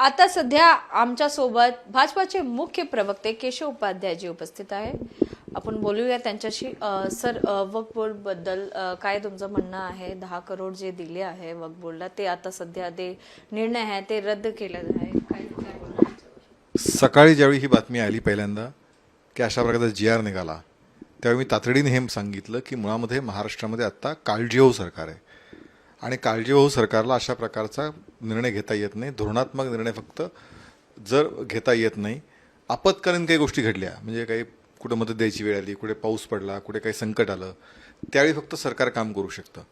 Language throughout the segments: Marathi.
आता सध्या आमच्यासोबत भाजपाचे मुख्य प्रवक्ते केशव उपाध्यायजी उपस्थित आहे आपण बोलूया त्यांच्याशी. सर अ, वक्फबद्दल काय तुमचं म्हणणं आहे? दहा करोड जे दिले आहे वक्फ बोर्डला ते आता सध्या ते निर्णय आहे ते रद्द केलं आहे. काय सकाळी ज्यावेळी ही बातमी आली पहिल्यांदा की अशा प्रकारचा जी आर निघाला त्यावेळी मी तातडीने हे सांगितलं की मुळामध्ये महाराष्ट्रामध्ये आत्ता काळजीवाहू सरकार आहे. आणि काळजीवाहू सरकारला अशा प्रकारचा निर्णय घेता येत नाही. धोरणात्मक निर्णय फक्त जर घेता येत नाही आपत्कालीन काही गोष्टी घडल्या म्हणजे काही कुठं मदत द्यायची वेळ आली कुठे पाऊस पडला कुठे काही संकट आलं त्यावेळी फक्त सरकार काम करू शकतं.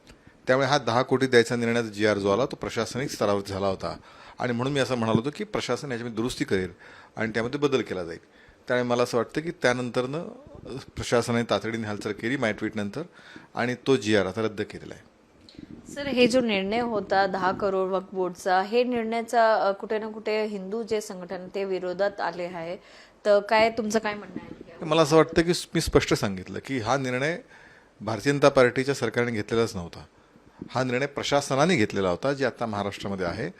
त्यामुळे हा दहा कोटी द्यायचा निर्णयाचा जी आर जो आला तो प्रशासनिक स्तरावर झाला होता. आणि म्हणून मी असं म्हणालो होतो की प्रशासन याच्यामध्ये दुरुस्ती करेल आणि त्यामध्ये बदल केला जाईल. त्यामुळे मला असं वाटतं की त्यानंतरनं प्रशासनाने तातडीने हालचाल केली माय ट्विटनंतर आणि तो जी आर आता रद्द केलेला आहे. सर हे जो निर्णय होता दहा करोड वक्फ बोर्डचा हे निर्णयाचा कुठे ना कुठे हिंदू जे संघटन ते विरोधात आले आहे. तर काय तुमचं काय म्हणणं आहे? मला असं वाटतं की मी स्पष्ट सांगितलं की हा निर्णय भारतीय जनता पार्टीच्या सरकारने घेतलेलाच नव्हता. हा निर्णय प्रशासनाने घेतलेला होता जे आता महाराष्ट्रामध्ये आहे.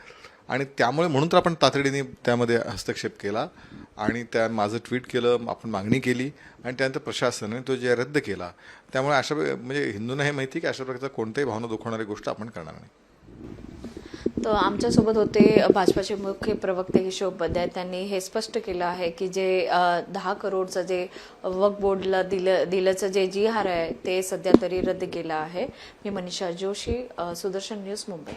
आणि त्यामुळे म्हणून तर आपण तातडीने त्यामध्ये हस्तक्षेप केला. आणि त्या माझं ट्विट केलं आपण मागणी केली आणि त्यानंतर प्रशासनाने तो जे रद्द केला. त्यामुळे अशा प्र- म्हणजे हिंदूंना हे माहिती की अशा प्रकारचा कोणत्याही भावना दुखवणारी गोष्ट आपण करणार नाही. तर आमच्यासोबत होते भाजपाचे मुख्य प्रवक्ते हिशोब उपाध्याय त्यांनी हे स्पष्ट केलं आहे की जे दहा करोडचं जे वक बोर्डला दिलं दिल्याचं जे जी आर आहे ते सध्या तरी रद्द केलं आहे. मी मनीषा जोशी सुदर्शन न्यूज मुंबई.